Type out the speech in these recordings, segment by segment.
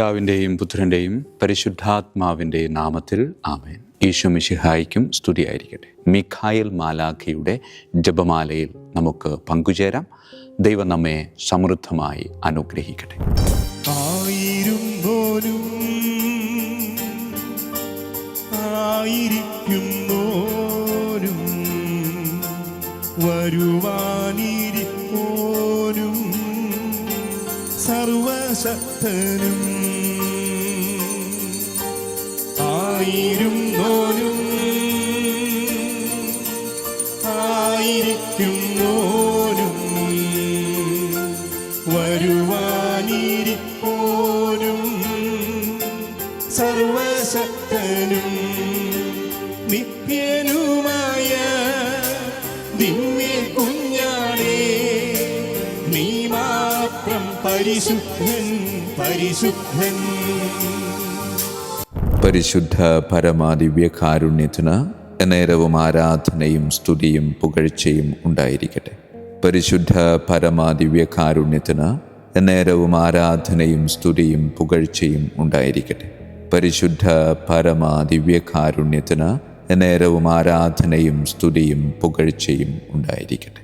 പിതാവിന്റെയും പുത്രന്റെയും പരിശുദ്ധാത്മാവിന്റെയും നാമത്തിൽ ആമേൻ. ഈശോ മിശിഹായിക്കും സ്തുതിയായിരിക്കട്ടെ. മിഖായൽ മാലാഖയുടെ ജപമാലയിൽ നമുക്ക് പങ്കുചേരാം. ദൈവം നമ്മെ സമൃദ്ധമായി അനുഗ്രഹിക്കട്ടെ. ആയിരുന്നോനും സർവശക്തനും ആയിരുന്നോനും ആയിരിക്കുന്നോനും വരുവാനിരിപ്പോനും സർവശക്തനും നിത്യനുമായ ദിവ്യ കുഞ്ഞാണേ. നീ മാത്രം പരിശുദ്ധൻ പരിശുദ്ധൻ. പരിശുദ്ധ പരമാദിവ്യ കാരുണ്യത്തിന് നേരവും ആരാധനയും സ്തുതിയും പുകഴ്ചയും ഉണ്ടായിരിക്കട്ടെ. പരിശുദ്ധ പരമാദിവ്യ കാരുണ്യത്തിന് നേരവും ആരാധനയും സ്തുതിയും പുകഴ്ചയും ഉണ്ടായിരിക്കട്ടെ. പരിശുദ്ധ പരമാദിവ്യ കാരുണ്യത്തിന് നേരവും ആരാധനയും സ്തുതിയും പുകഴ്ചയും ഉണ്ടായിരിക്കട്ടെ.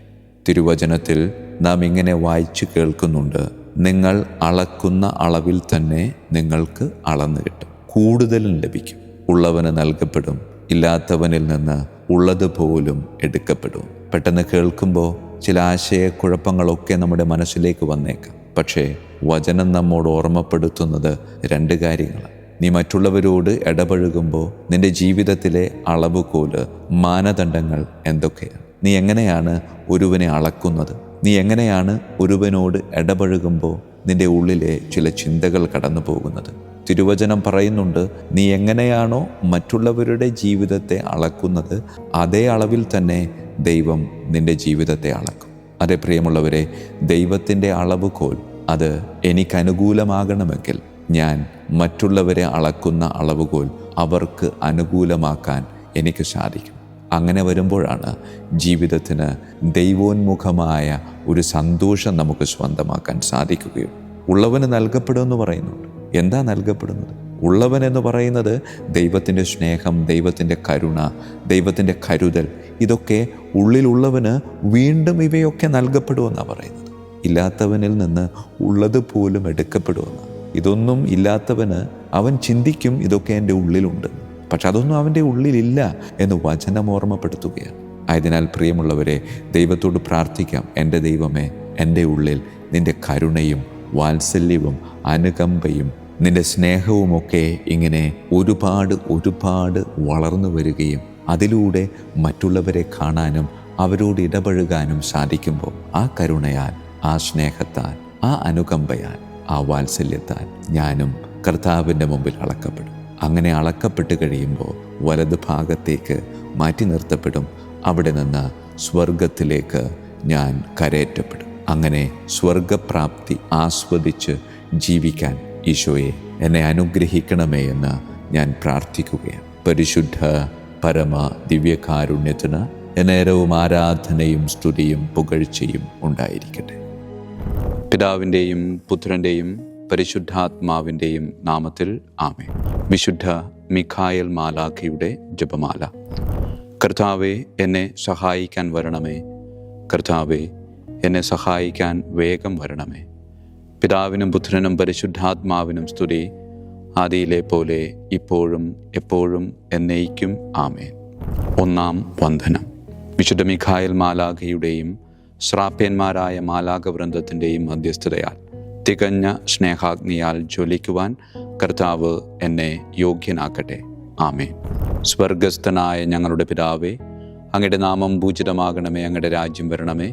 തിരുവചനത്തിൽ നാം ഇങ്ങനെ വായിച്ചു കേൾക്കുന്നുണ്ട് നിങ്ങൾ അളക്കുന്ന അളവിൽ തന്നെ നിങ്ങൾക്ക് അളന്നു കിട്ടും കൂടുതലും ലഭിക്കും. ഉള്ളവന് നൽകപ്പെടും ഇല്ലാത്തവനിൽ നിന്ന് ഉള്ളത് പോലും എടുക്കപ്പെടും. പെട്ടെന്ന് കേൾക്കുമ്പോൾ ചില ആശയക്കുഴപ്പങ്ങളൊക്കെ നമ്മുടെ മനസ്സിലേക്ക് വന്നേക്കാം. പക്ഷേ വചനം നമ്മോട് ഓർമ്മപ്പെടുത്തുന്നത് രണ്ട് കാര്യങ്ങളാണ്. നീ മറ്റുള്ളവരോട് ഇടപഴകുമ്പോൾ നിന്റെ ജീവിതത്തിലെ അളവുകോൽ മാനദണ്ഡങ്ങൾ എന്തൊക്കെയാണ്? നീ എങ്ങനെയാണ് ഒരുവനെ അളക്കുന്നത്? നീ എങ്ങനെയാണ് ഒരുവനോട് ഇടപഴകുമ്പോൾ നിന്റെ ഉള്ളിലെ ചില ചിന്തകൾ കടന്നു പോകുന്നത് തിരുവചനം പറയുന്നുണ്ട് നീ എങ്ങനെയാണോ മറ്റുള്ളവരുടെ ജീവിതത്തെ അളക്കുന്നത് അതേ അളവിൽ തന്നെ ദൈവം നിന്റെ ജീവിതത്തെ അളക്കും. അതേ പ്രിയമുള്ളവരെ ദൈവത്തിന്റെ അളവുകോൽ അത് എനിക്കനുകൂലമാകണമെങ്കിൽ ഞാൻ മറ്റുള്ളവരെ അളക്കുന്ന അളവുകോൽ അവർക്ക് അനുകൂലമാക്കാൻ എനിക്ക് സാധിക്കും. അങ്ങനെ വരുമ്പോഴാണ് ജീവിതത്തിന് ദൈവോന്മുഖമായ ഒരു സന്തോഷം നമുക്ക് സ്വന്തമാക്കാൻ സാധിക്കുകയുള്ളൂ. ഉള്ളവന് നൽകപ്പെടുമെന്ന് പറയുന്നുണ്ട്. എന്താ നൽകപ്പെടുന്നത്? ഉള്ളവൻ എന്ന് പറയുന്നത് ദൈവത്തിന്റെ സ്നേഹം ദൈവത്തിന്റെ കരുണ ദൈവത്തിന്റെ കരുതൽ. ഇതൊക്കെ ഉള്ളിലുള്ളവന് വീണ്ടും ഇവയൊക്കെ നൽകപ്പെടുമെന്നാണ് പറയുന്നത്. ഇല്ലാത്തവനിൽ നിന്ന് ഉള്ളത് പോലും എടുക്കപ്പെടുമെന്ന്. ഇതൊന്നും ഇല്ലാത്തവന് അവൻ ചിന്തിക്കും ഇതൊക്കെ എന്റെ ഉള്ളിലുണ്ട്. പക്ഷെ അതൊന്നും അവന്റെ ഉള്ളിലില്ല എന്ന് വചനം ഓർമ്മപ്പെടുത്തുകയാണ്. ആയതിനാൽ പ്രിയമുള്ളവരെ ദൈവത്തോട് പ്രാർത്ഥിക്കാം. എന്റെ ദൈവമേ എന്റെ ഉള്ളിൽ നിന്റെ കരുണയും വാത്സല്യവും അനുകമ്പയും നിന്റെ സ്നേഹവുമൊക്കെ ഇങ്ങനെ ഒരുപാട് ഒരുപാട് വളർന്നു വരികയും അതിലൂടെ മറ്റുള്ളവരെ കാണാനും അവരോട് ഇടപഴകാനും സാധിക്കുമ്പോൾ ആ കരുണയാൽ ആ സ്നേഹത്താൽ ആ അനുകമ്പയാൽ ആ വാത്സല്യത്താൽ ഞാനും കർത്താവിന്റെ മുമ്പിൽ അളക്കപ്പെടും. അങ്ങനെ അളക്കപ്പെട്ട് കഴിയുമ്പോൾ വലത് ഭാഗത്തേക്ക് മാറ്റി നിർത്തപ്പെടും. അവിടെ നിന്ന് സ്വർഗത്തിലേക്ക് ഞാൻ കരയേറ്റപ്പെടും. അങ്ങനെ സ്വർഗപ്രാപ്തി ആസ്വദിച്ച് ജീവിക്കാൻ ഈശോയെ എന്നെ അനുഗ്രഹിക്കണമേ എന്ന് ഞാൻ പ്രാർത്ഥിക്കുകയാണ്. പരിശുദ്ധ പരമ ദിവ്യകാരുണ്യത്തിന് നേരവും ആരാധനയും സ്തുതിയും പുകഴ്ചയും ഉണ്ടായിരിക്കട്ടെ. പിതാവിന്റെയും പുത്രന്റെയും പരിശുദ്ധാത്മാവിന്റെയും നാമത്തിൽ ആമേ വിശുദ്ധ മിഖായൽ മാലാഖയുടെ ജപമാല. കർത്താവെ എന്നെ സഹായിക്കാൻ വരണമേ. കർത്താവെ എന്നെ സഹായിക്കാൻ വേഗം വരണമേ. പിതാവിനും പുത്രനും പരിശുദ്ധാത്മാവിനും സ്തുതി. ആദിയിലെ പോലെ ഇപ്പോഴും എപ്പോഴും എന്നേക്കും ആമേൻ. ഒന്നാം വന്ദനം. വിശുദ്ധ മിഖായൽ മാലാഖയുടെയും ശ്രാപ്യന്മാരായ മാലാഖ വൃന്ദത്തിന്റെയും മധ്യസ്ഥതയാൽ തികഞ്ഞ സ്നേഹാഗ്നിയാൽ ജ്വലിക്കുവാൻ കർത്താവ് എന്നെ യോഗ്യനാക്കട്ടെ. ആമേൻ. സ്വർഗസ്ഥനായ ഞങ്ങളുടെ പിതാവേ അങ്ങയുടെ നാമം പൂജിതമാകണമേ അങ്ങയുടെ രാജ്യം വരണമേ.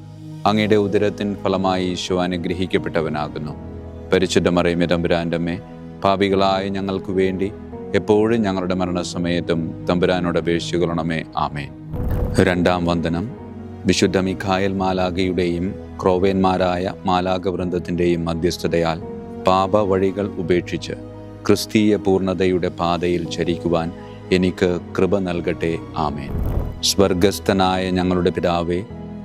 അങ്ങയുടെ ഉദരത്തിൻ ഫലമായി ഈശോ അനുഗ്രഹിക്കപ്പെട്ടവനാകുന്നു. പരിശുദ്ധ മറിയമേ തമ്പുരാന്റമ്മേ പാപികളായ ഞങ്ങൾക്ക് വേണ്ടി എപ്പോഴും ഞങ്ങളുടെ മരണസമയത്തും തമ്പുരാനോട് അപേക്ഷിക്കണമേ ആമേ രണ്ടാം വന്ദനം. വിശുദ്ധ മിഖായൽ മാലാഖയുടെയും ക്രോവേന്മാരായ മാലാഖ വൃന്ദത്തിന്റെയും മധ്യസ്ഥതയാൽ പാപ വഴികൾ ഉപേക്ഷിച്ച് ക്രിസ്തീയ പൂർണതയുടെ പാതയിൽ ചരിക്കുവാൻ എനിക്ക് കൃപ നൽകട്ടെ. ആമേൻ. സ്വർഗസ്ഥനായ ഞങ്ങളുടെ പിതാവേ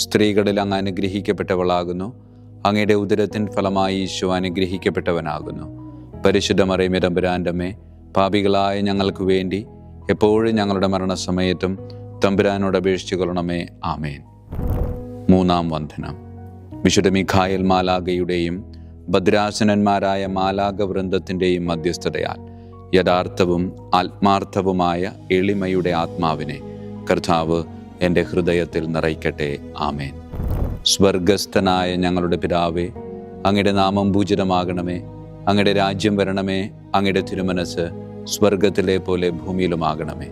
സ്ത്രീകളിൽ അങ്ങ് അനുഗ്രഹിക്കപ്പെട്ടവളാകുന്നു. അങ്ങയുടെ ഉദരത്തിൻ ഫലമായി ഈശോ അനുഗ്രഹിക്കപ്പെട്ടവനാകുന്നു. പരിശുദ്ധ മറിയമിതമ്പുരാന്റമ്മേ പാപികളായ ഞങ്ങൾക്ക് വേണ്ടി എപ്പോഴും ഞങ്ങളുടെ മരണസമയത്തും തമ്പുരാനോട് അപേക്ഷിച്ചു കൊള്ളണമേ. ആമേൻ. മൂന്നാം വന്ദനം. വിശുദ്ധ മിഖായൽ മാലാഗയുടെയും ഭദ്രാസനന്മാരായ മാലാഗ വൃന്ദത്തിന്റെയും മധ്യസ്ഥതയാൽ യഥാർത്ഥവും ആത്മാർത്ഥവുമായ എളിമയുടെ ആത്മാവിനെ കർത്താവ് എന്റെ ഹൃദയത്തിൽ നിറയ്ക്കട്ടെ. ആമേൻ. സ്വർഗസ്ഥനായ ഞങ്ങളുടെ പിതാവേ അങ്ങയുടെ നാമം പൂജിതമാകണമേ. അങ്ങയുടെ രാജ്യം വരണമേ. അങ്ങയുടെ തിരുമനസ് സ്വർഗത്തിലെ പോലെ ഭൂമിയിലുമാകണമേ.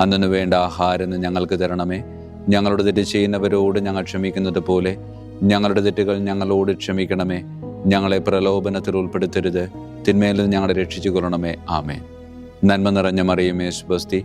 അന്നു വേണ്ട ആഹാരം ഞങ്ങൾക്ക് തരണമേ. ഞങ്ങളുടെ തെറ്റ് ചെയ്യുന്നവരോട് ഞങ്ങൾ ക്ഷമിക്കുന്നത് പോലെ ഞങ്ങളുടെ തെറ്റുകൾ ഞങ്ങളോട് ക്ഷമിക്കണമേ. ഞങ്ങളെ പ്രലോഭനത്തിൽ ഉൾപ്പെടുത്തരുത്. തിന്മയിൽ നിന്ന് ഞങ്ങളെ രക്ഷിച്ചു കൊള്ളണമേ ആമേ നന്മ നിറഞ്ഞ മറിയമേ സ്വസ്തി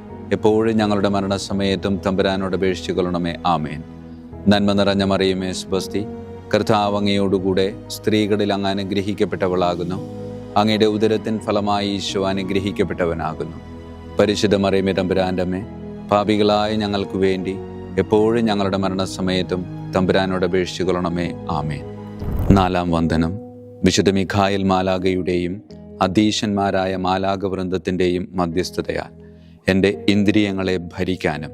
എപ്പോഴും ഞങ്ങളുടെ മരണസമയത്തും തമ്പുരാനോട് അപേക്ഷിച്ചുകൊള്ളണമേ ആമേൻ. നന്മ നിറഞ്ഞ മറിയുമേ സ്വസ്തി കർത്താവ് അങ്ങയോടുകൂടെ സ്ത്രീകളിൽ അങ്ങ് അനുഗ്രഹിക്കപ്പെട്ടവളാകുന്നു. അങ്ങയുടെ ഉദരത്തിൻ ഫലമായി ഈശോ അനുഗ്രഹിക്കപ്പെട്ടവനാകുന്നു. പരിശുദ്ധ മറിയമേ തമ്പുരാന്റെ അമ്മേ പാപികളായ ഞങ്ങൾക്ക് വേണ്ടി എപ്പോഴും ഞങ്ങളുടെ മരണസമയത്തും തമ്പുരാനോട് അപേക്ഷിച്ചുകൊള്ളണമേ ആമേൻ. നാലാം വന്ദനം. വിശുദ്ധ മിഖായൽ മാലാഗയുടെയും അധീശന്മാരായ മാലാഗ വൃന്ദത്തിന്റെയും മധ്യസ്ഥതയാൽ. എന്റെ ഇന്ദ്രിയങ്ങളെ ഭരിക്കാനും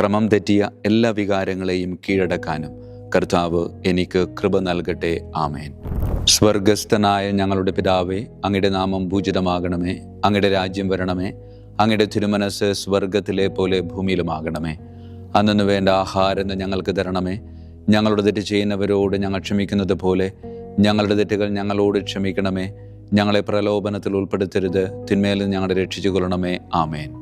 ക്രമം തെറ്റിയ എല്ലാ വികാരങ്ങളെയും കീഴടക്കാനും കർത്താവ് എനിക്ക് കൃപ നൽകട്ടെ. ആമേൻ. സ്വർഗസ്ഥനായ ഞങ്ങളുടെ പിതാവേ അങ്ങയുടെ നാമം പൂജിതമാകണമേ. അങ്ങയുടെ രാജ്യം വരണമേ. അങ്ങയുടെ തിരുമനസ് സ്വർഗത്തിലെ പോലെ ഭൂമിയിലുമാകണമേ. അന്നു വേണ്ട ആഹാരം ഞങ്ങൾക്ക് തരണമേ. ഞങ്ങളുടെ തെറ്റ് ചെയ്യുന്നവരോട് ഞങ്ങൾ ക്ഷമിക്കുന്നത് പോലെ ഞങ്ങളുടെ തെറ്റുകൾ ഞങ്ങളോട് ക്ഷമിക്കണമേ. ഞങ്ങളെ പ്രലോഭനത്തിൽ ഉൾപ്പെടുത്തരുത്. നിന്ന് ഞങ്ങളെ രക്ഷിച്ചു കൊള്ളണമേ ആമേൻ.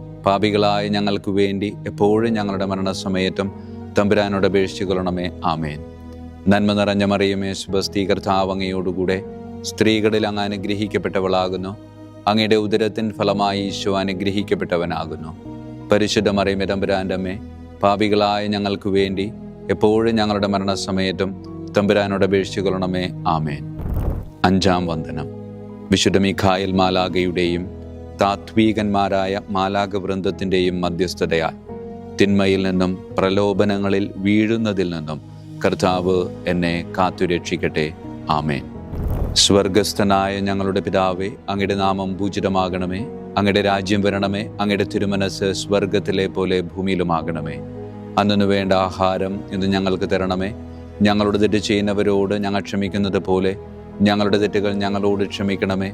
പാപികളായ ഞങ്ങൾക്ക് വേണ്ടി എപ്പോഴും ഞങ്ങളുടെ മരണസമയത്തും തമ്പുരാനോട് അപേക്ഷിച്ചു കൊള്ളണമേ. ആമേൻ. നന്മ നിറഞ്ഞ മറിയമേ സുബസ്തി കർത്താവ് സ്ത്രീകളിൽ അങ്ങ് അനുഗ്രഹിക്കപ്പെട്ടവളാകുന്നു. അങ്ങയുടെ ഉദരത്തിൻ ഫലമായി ഈശോ അനുഗ്രഹിക്കപ്പെട്ടവനാകുന്നു. പരിശുദ്ധ മറിയമേ തമ്പുരാന്റെ അമ്മേ പാപികളായ ഞങ്ങൾക്ക് വേണ്ടി എപ്പോഴും ഞങ്ങളുടെ മരണസമയത്തും തമ്പുരാനോട് അപേക്ഷിച്ചു കൊള്ളണമേ. ആമേൻ. അഞ്ചാം വന്ദനം. വിശുദ്ധ മിഖായൽ മാലാകയുടെയും താത്വീകന്മാരായ മാലാക വൃന്ദത്തിന്റെയും മധ്യസ്ഥതയാൽ തിന്മയിൽ നിന്നും പ്രലോഭനങ്ങളിൽ വീഴുന്നതിൽ നിന്നും കർത്താവ് എന്നെ കാത്തുരക്ഷിക്കട്ടെ. ആമേൻ. സ്വർഗസ്ഥനായ ഞങ്ങളുടെ പിതാവേ അങ്ങയുടെ നാമം പൂജിതമാകണമേ. അങ്ങയുടെ രാജ്യം വരണമേ. അങ്ങയുടെ തിരുമനസ് സ്വർഗത്തിലെ പോലെ ഭൂമിയിലുമാകണമേ. അന്നു വേണ്ട ആഹാരം ഇന്ന് ഞങ്ങൾക്ക് തരണമേ. ഞങ്ങളുടെ തെറ്റ് ചെയ്യുന്നവരോട് ഞങ്ങൾ ക്ഷമിക്കുന്നത് പോലെ ഞങ്ങളുടെ തെറ്റുകൾ ഞങ്ങളോട് ക്ഷമിക്കണമേ.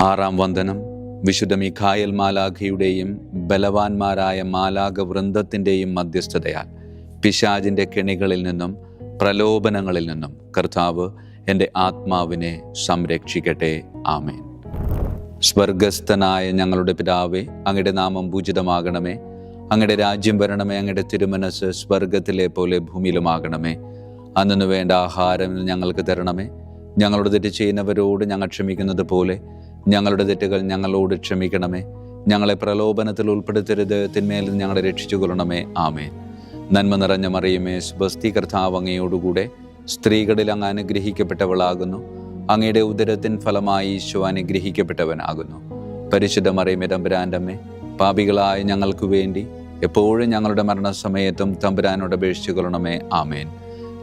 ആറാം വന്ദനം വിശുദ്ധ മിഖായൽ മാലാഖയുടെയും ബലവാന്മാരായ മാലാഖ വൃന്ദത്തിന്റെയും മധ്യസ്ഥതയാൽ പിശാജിന്റെ കെണികളിൽ നിന്നും പ്രലോഭനങ്ങളിൽ നിന്നും കർത്താവ് എന്റെ ആത്മാവിനെ സംരക്ഷിക്കട്ടെ. ആമേൻ. സ്വർഗസ്ഥനായ ഞങ്ങളുടെ പിതാവേ അങ്ങയുടെ നാമം പൂജിതമാകണമേ. അങ്ങയുടെ രാജ്യം വരണമേ അങ്ങയുടെ തിരുമനസ് സ്വർഗത്തിലെ പോലെ ഭൂമിയിലുമാകണമേ. അന്നു വേണ്ട ആഹാരം ഞങ്ങൾക്ക് തരണമേ. ഞങ്ങളുടെ തെറ്റ് ചെയ്യുന്നവരോട് ഞങ്ങൾ ക്ഷമിക്കുന്നത് പോലെ ഞങ്ങളുടെ തെറ്റുകൾ ഞങ്ങളോട് ക്ഷമിക്കണമേ. ഞങ്ങളെ പ്രലോഭനത്തിൽ ഉൾപ്പെടുത്തരുത് തിന്മേൽ ഞങ്ങളെ രക്ഷിച്ചു കൊള്ളണമേ ആമേൻ. നന്മ നിറഞ്ഞ മറിയുമേ സ്വസ്തി കർത്താവ് അങ്ങയോടുകൂടെ സ്ത്രീകളിൽ അങ്ങ് അനുഗ്രഹിക്കപ്പെട്ടവളാകുന്നു. അങ്ങയുടെ ഉദരത്തിൻ ഫലമായി ഈശോ അനുഗ്രഹിക്കപ്പെട്ടവനാകുന്നു. പരിശുദ്ധ മറിയമേ തമ്പുരാന്റെ അമ്മേ പാപികളായ ഞങ്ങൾക്ക് വേണ്ടി എപ്പോഴും ഞങ്ങളുടെ മരണസമയത്തും തമ്പുരാനോട് അപേക്ഷിച്ചു കൊള്ളണമേ ആമേൻ.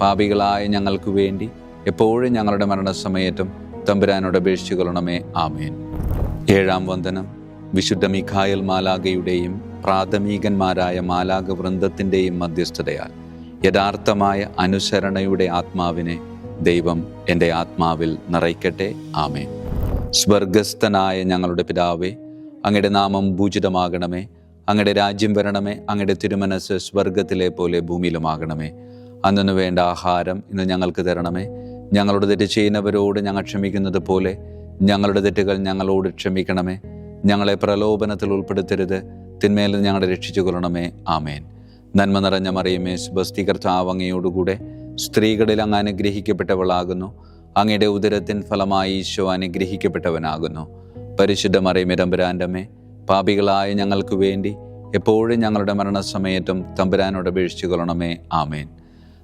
പാപികളായ ഞങ്ങൾക്ക് വേണ്ടി എപ്പോഴും ഞങ്ങളുടെ മരണസമയത്തും തമ്പുരാനോട് അപേക്ഷിച്ചുകൊള്ളണമേ ആമേൻ. ഏഴാം വന്ദനം. വിശുദ്ധ മിഖായൽ മാലാകയുടെയും പ്രാഥമികന്മാരായ മാലാക വൃന്ദത്തിന്റെയും മധ്യസ്ഥതയാൽ യഥാർത്ഥമായ അനുസരണയുടെ ആത്മാവിനെ ദൈവം എന്റെ ആത്മാവിൽ നിറയ്ക്കട്ടെ. ആമേൻ. സ്വർഗസ്ഥനായ ഞങ്ങളുടെ പിതാവേ അങ്ങയുടെ നാമം ഭൂജിതമാകണമേ അങ്ങയുടെ രാജ്യം വരണമേ. അങ്ങയുടെ തിരുമനസ് സ്വർഗത്തിലെ പോലെ ഭൂമിയിലുമാകണമേ. അന്നു വേണ്ട ആഹാരം ഇന്ന് ഞങ്ങൾക്ക് തരണമേ. ഞങ്ങളുടെ തെറ്റ് ചെയ്യുന്നവരോട് ഞങ്ങൾ ക്ഷമിക്കുന്നത് പോലെ ഞങ്ങളുടെ തെറ്റുകൾ ഞങ്ങളോട് ക്ഷമിക്കണമേ. ഞങ്ങളെ പ്രലോഭനത്തിൽ ഉൾപ്പെടുത്തരുത്. തിന്മേൽ ഞങ്ങളെ രക്ഷിച്ചു കൊള്ളണമേ. ആമേൻ. നന്മ നിറഞ്ഞ മറിയമേ സുബസ്തി കർത്താവ് അങ്ങയോടുകൂടെ സ്ത്രീകളിൽ അങ്ങ് അനുഗ്രഹിക്കപ്പെട്ടവളാകുന്നു. അങ്ങയുടെ ഉദരത്തിൻ ഫലമായി ഈശോ അനുഗ്രഹിക്കപ്പെട്ടവനാകുന്നു. പരിശുദ്ധ മറിയമേ തമ്പുരാന്റമ്മേ പാപികളായ ഞങ്ങൾക്ക് വേണ്ടി എപ്പോഴും ഞങ്ങളുടെ മരണസമയത്തും തമ്പുരാനോട് അപേക്ഷിച്ചു കൊള്ളണമേ. ആമേൻ.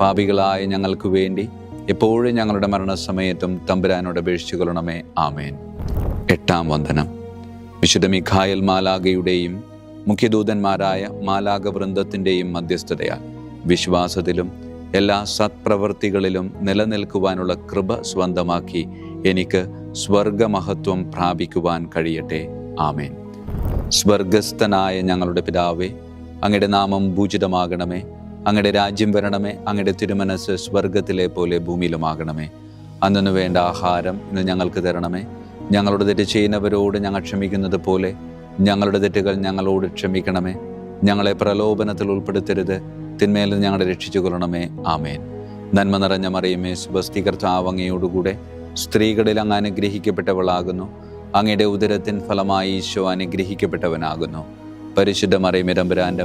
പാപികളായ ഞങ്ങൾക്ക് വേണ്ടി എപ്പോഴും ഞങ്ങളുടെ മരണസമയത്തും തമ്പുരാനോട് അപേക്ഷിച്ചു കൊള്ളണമേ ആമേൻ. എട്ടാം വന്ദനം. വിശുദ്ധ മിഖായൽ മാലാഖയുടെയും മുഖ്യദൂതന്മാരായ മാലാഖ വൃന്ദത്തിന്റെയും മധ്യസ്ഥതയാൽ വിശ്വാസത്തിലും എല്ലാ സത്പ്രവൃത്തികളിലും നിലനിൽക്കുവാനുള്ള കൃപ സ്വന്തമാക്കി എനിക്ക് സ്വർഗമഹത്വം പ്രാപിക്കുവാൻ കഴിയട്ടെ. ആമേൻ. സ്വർഗസ്ഥനായ ഞങ്ങളുടെ പിതാവേ അങ്ങയുടെ നാമം ഭൂജിതമാകണമേ അങ്ങയുടെ രാജ്യം വരണമേ അങ്ങയുടെ തിരുമനസ് സ്വർഗത്തിലെ പോലെ ഭൂമിയിലുമാകണമേ. അന്നു വേണ്ട ആഹാരം ഇന്ന് ഞങ്ങൾക്ക് തരണമേ. ഞങ്ങളുടെ തെറ്റ് ചെയ്യുന്നവരോട് ഞങ്ങൾ ക്ഷമിക്കുന്നത് പോലെ ഞങ്ങളുടെ തെറ്റുകൾ ഞങ്ങളോട് ക്ഷമിക്കണമേ. ഞങ്ങളെ പ്രലോഭനത്തിൽ ഉൾപ്പെടുത്തരുത് തിന്മേൽ ഞങ്ങളെ രക്ഷിച്ചു കൊള്ളണമേ ആമേൻ. നന്മ നിറഞ്ഞ മറിയമേ സുബസ്തി കർത്താവങ്ങയോടുകൂടെ സ്ത്രീകളിൽ അങ്ങ് അനുഗ്രഹിക്കപ്പെട്ടവളാകുന്നു. അങ്ങയുടെ ഉദരത്തിൻ ഫലമായി ഈശോ അനുഗ്രഹിക്കപ്പെട്ടവനാകുന്നു. പരിശുദ്ധ മറിയമേ തമ്പുരാന്റെ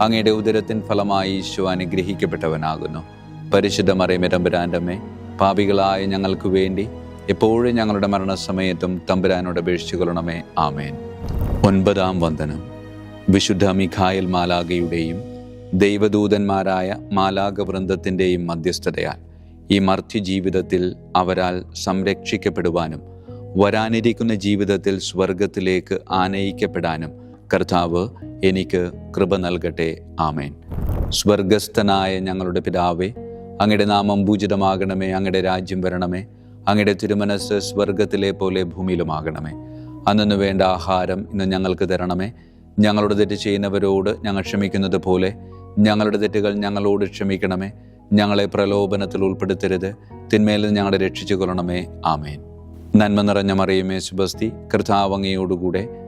അങ്ങയുടെ ഉദരത്തിൻ ഫലമായി ഈശോ അനുഗ്രഹിക്കപ്പെട്ടവനാകുന്നു. പരിശുദ്ധ മറിയമേ തമ്പുരാന്റെ പാപികളായ ഞങ്ങൾക്ക് വേണ്ടി എപ്പോഴും ഞങ്ങളുടെ മരണസമയത്തും തമ്പുരാനോട് അപേക്ഷിച്ചു കൊള്ളണമേ. ആമേൻ. ഒൻപതാം വന്ദനം. വിശുദ്ധ മിഖായൽ മാലാഗയുടെയും ദൈവദൂതന്മാരായ മാലാക വൃന്ദത്തിന്റെയും മധ്യസ്ഥതയാൽ ഈ മർത്യ ജീവിതത്തിൽ അവരാൽ സംരക്ഷിക്കപ്പെടുവാനും വരാനിരിക്കുന്ന ജീവിതത്തിൽ സ്വർഗത്തിലേക്ക് ആനയിക്കപ്പെടാനും കർത്താവ് എനിക്ക് കൃപ നൽകട്ടെ. ആമേൻ. സ്വർഗസ്ഥനായ ഞങ്ങളുടെ പിതാവേ അങ്ങയുടെ നാമം പൂജിതമാകണമേ അങ്ങയുടെ രാജ്യം വരണമേ അങ്ങയുടെ തിരുമനസ് സ്വർഗത്തിലെ പോലെ ഭൂമിയിലുമാകണമേ. അന്നു വേണ്ട ആഹാരം ഇന്ന് ഞങ്ങൾക്ക് തരണമേ. ഞങ്ങളുടെ തെറ്റ് ചെയ്യുന്നവരോട് ഞങ്ങൾ ക്ഷമിക്കുന്നത് പോലെ ഞങ്ങളുടെ തെറ്റുകൾ ഞങ്ങളോട് ക്ഷമിക്കണമേ. ഞങ്ങളെ പ്രലോഭനത്തിൽ ഉൾപ്പെടുത്തരുത്. നിന്ന് ഞങ്ങളെ രക്ഷിച്ചു കൊള്ളണമേ ആമേൻ. നന്മ നിറഞ്ഞ മറിയുമേ സുബസ്തി. കൃതാവങ്ങയോടുകൂടെ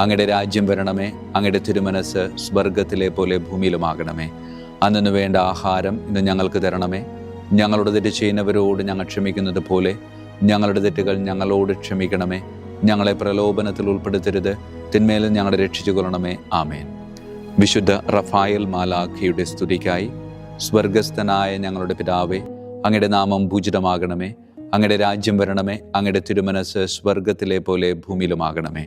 അങ്ങയുടെ രാജ്യം വരണമേ അങ്ങയുടെ തിരുമനസ് സ്വർഗത്തിലെ പോലെ ഭൂമിയിലുമാകണമേ. അന്നു വേണ്ട ആഹാരം ഇന്ന് ഞങ്ങൾക്ക് തരണമേ. ഞങ്ങളുടെ തെറ്റ് ചെയ്യുന്നവരോട് ഞങ്ങൾ ക്ഷമിക്കുന്നത് പോലെ ഞങ്ങളുടെ തെറ്റുകൾ ഞങ്ങളോട് ക്ഷമിക്കണമേ. ഞങ്ങളെ പ്രലോഭനത്തിൽ ഉൾപ്പെടുത്തരുത് തിന്മേലും ഞങ്ങളെ രക്ഷിച്ചു കൊള്ളണമേ ആമേൻ. വിശുദ്ധ റഫായൽ മാലാഖിയുടെ സ്തുതിക്കായി സ്വർഗസ്ഥനായ ഞങ്ങളുടെ പിതാവേ അങ്ങയുടെ നാമം പൂജിതമാകണമേ. അങ്ങയുടെ രാജ്യം വരണമേ അങ്ങയുടെ തിരുമനസ് സ്വർഗത്തിലെ പോലെ ഭൂമിയിലുമാകണമേ.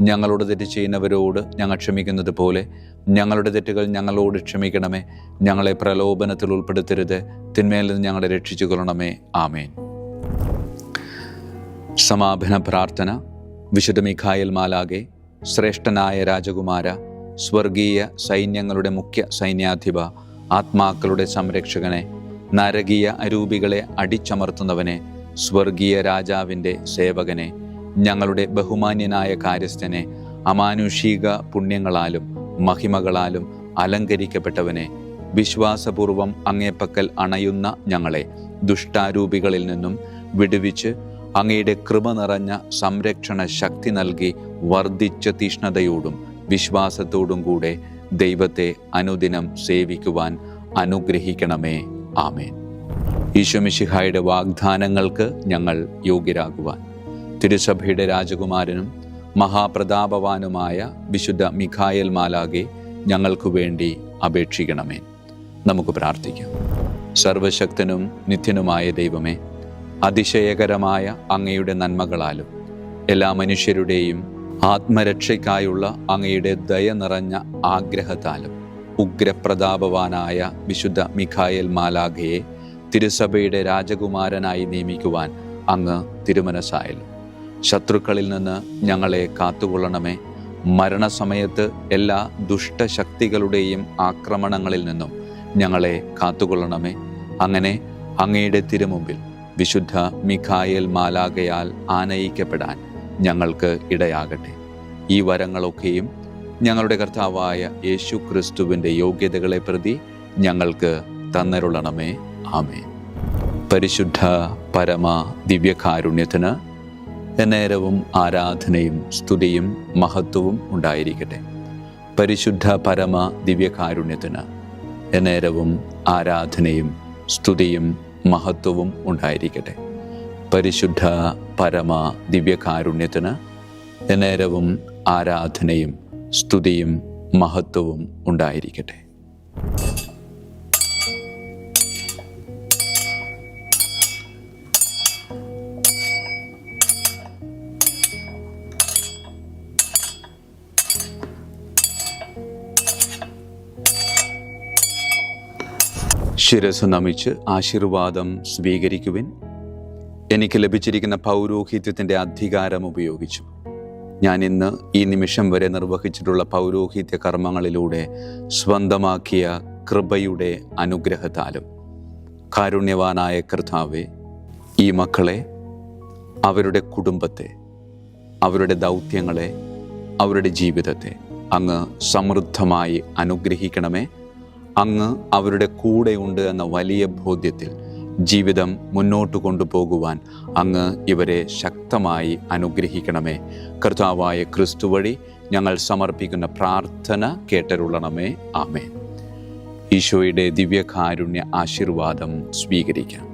ഞങ്ങളോട് തെറ്റ് ചെയ്യുന്നവരോട് ഞങ്ങൾ ക്ഷമിക്കുന്നത് പോലെ ഞങ്ങളുടെ തെറ്റുകൾ ഞങ്ങളോട് ക്ഷമിക്കണമേ. ഞങ്ങളെ പ്രലോഭനത്തിൽ ഉൾപ്പെടുത്തരുത്. തിന്മയിൽ നിന്ന് ഞങ്ങളെ രക്ഷിച്ചു കൊള്ളണമേ ആമേൻ. സമാപന പ്രാർത്ഥന. വിശുദ്ധ മിഖായൽ മാലാകെ ശ്രേഷ്ഠനായ രാജകുമാര സ്വർഗീയ സൈന്യങ്ങളുടെ മുഖ്യ സൈന്യാധിപ ആത്മാക്കളുടെ സംരക്ഷകനെ നരകീയ അരൂപികളെ അടിച്ചമർത്തുന്നവനെ സ്വർഗീയ രാജാവിന്റെ സേവകനെ ഞങ്ങളുടെ ബഹുമാന്യനായ കാര്യസ്ഥനെ അമാനുഷിക പുണ്യങ്ങളാലും മഹിമകളാലും അലങ്കരിക്കപ്പെട്ടവനെ വിശ്വാസപൂർവം അങ്ങേപ്പക്കൽ അണയുന്ന ഞങ്ങളെ ദുഷ്ടാരൂപികളിൽ നിന്നും വിടുവിച്ച് അങ്ങയുടെ കൃപ നിറഞ്ഞ സംരക്ഷണ ശക്തി നൽകി വർദ്ധിച്ച തീഷ്ണതയോടും വിശ്വാസത്തോടും കൂടെ ദൈവത്തെ അനുദിനം സേവിക്കുവാൻ അനുഗ്രഹിക്കണമേ. ആമേൻ. ഈശോമിശിഹായുടെ വാഗ്ദാനങ്ങൾക്ക് ഞങ്ങൾ യോഗ്യരാകുവാൻ തിരുസഭയുടെ രാജകുമാരനും മഹാപ്രതാപവാനുമായ വിശുദ്ധ മിഖായൽ മാലാകെ ഞങ്ങൾക്കു വേണ്ടി അപേക്ഷിക്കണമേ. നമുക്ക് പ്രാർത്ഥിക്കാം. സർവശക്തനും നിത്യനുമായ ദൈവമേ അതിശയകരമായ അങ്ങയുടെ നന്മകളാലും എല്ലാ മനുഷ്യരുടെയും ആത്മരക്ഷയ്ക്കായുള്ള അങ്ങയുടെ ദയ നിറഞ്ഞ ആഗ്രഹത്താലും ഉഗ്രപ്രതാപവാനായ വിശുദ്ധ മിഖായൽ മാലാഖയെ തിരുസഭയുടെ രാജകുമാരനായി നിയമിക്കുവാൻ അങ്ങ് തിരുമനസായല്ലോ ശത്രുക്കളിൽ നിന്ന് ഞങ്ങളെ കാത്തുകൊള്ളണമേ. മരണസമയത്ത് എല്ലാ ദുഷ്ടശക്തികളുടെയും ആക്രമണങ്ങളിൽ നിന്നും ഞങ്ങളെ കാത്തുകൊള്ളണമേ. അങ്ങനെ അങ്ങയുടെ തിരുമുമ്പിൽ വിശുദ്ധ മിഖായേൽ മാലാകയാൽ ആനയിക്കപ്പെടാൻ ഞങ്ങൾക്ക് ഇടയാകട്ടെ. ഈ വരങ്ങളൊക്കെയും ഞങ്ങളുടെ കർത്താവായ യേശു ക്രിസ്തുവിന്റെ യോഗ്യതകളെ പ്രതി ഞങ്ങൾക്ക് തന്നരുളണമേ. ആമേ പരിശുദ്ധ പരമ ദിവ്യകാരുണ്യത്തിന് എന്നേരവും ആരാധനയും സ്തുതിയും മഹത്വവും ഉണ്ടായിരിക്കട്ടെ. പരിശുദ്ധ പരമ ദിവ്യകാരുണ്യത്തിന് എന്നേരവും ആരാധനയും സ്തുതിയും മഹത്വവും ഉണ്ടായിരിക്കട്ടെ. പരിശുദ്ധ പരമ ദിവ്യകാരുണ്യത്തിന് എന്നേരവും ആരാധനയും സ്തുതിയും മഹത്വവും ഉണ്ടായിരിക്കട്ടെ. ശിരസ് നമിച്ച് ആശീർവാദം സ്വീകരിക്കുവിൻ. എനിക്ക് ലഭിച്ചിരിക്കുന്ന പൗരോഹിത്യത്തിന്റെ അധികാരം ഉപയോഗിച്ചു. ഞാൻ ഇന്ന് ഈ നിമിഷം വരെ നിർവഹിച്ചിട്ടുള്ള പൗരോഹിത്യ കർമ്മങ്ങളിലൂടെ സ്വന്തമാക്കിയ കൃപയുടെ അനുഗ്രഹത്താലും. കാരുണ്യവാനായ കർത്താവെ ഈ മക്കളെ അവരുടെ കുടുംബത്തെ അവരുടെ ദൗത്യങ്ങളെ അവരുടെ ജീവിതത്തെ അങ്ങ് സമൃദ്ധമായി അനുഗ്രഹിക്കണമേ. അങ്ങ് അവരുടെ കൂടെയുണ്ട് എന്ന വലിയ ബോധ്യത്തിൽ ജീവിതം മുന്നോട്ട് കൊണ്ടുപോകുവാൻ അങ്ങ് ഇവരെ ശക്തമായി അനുഗ്രഹിക്കണമേ. കർത്താവായ ക്രിസ്തു വഴി ഞങ്ങൾ സമർപ്പിക്കുന്ന പ്രാർത്ഥന കേട്ടരുള്ളണമേ ആമേ ഈശോയുടെ ദിവ്യകാരുണ്യ ആശീർവാദം സ്വീകരിക്കാം.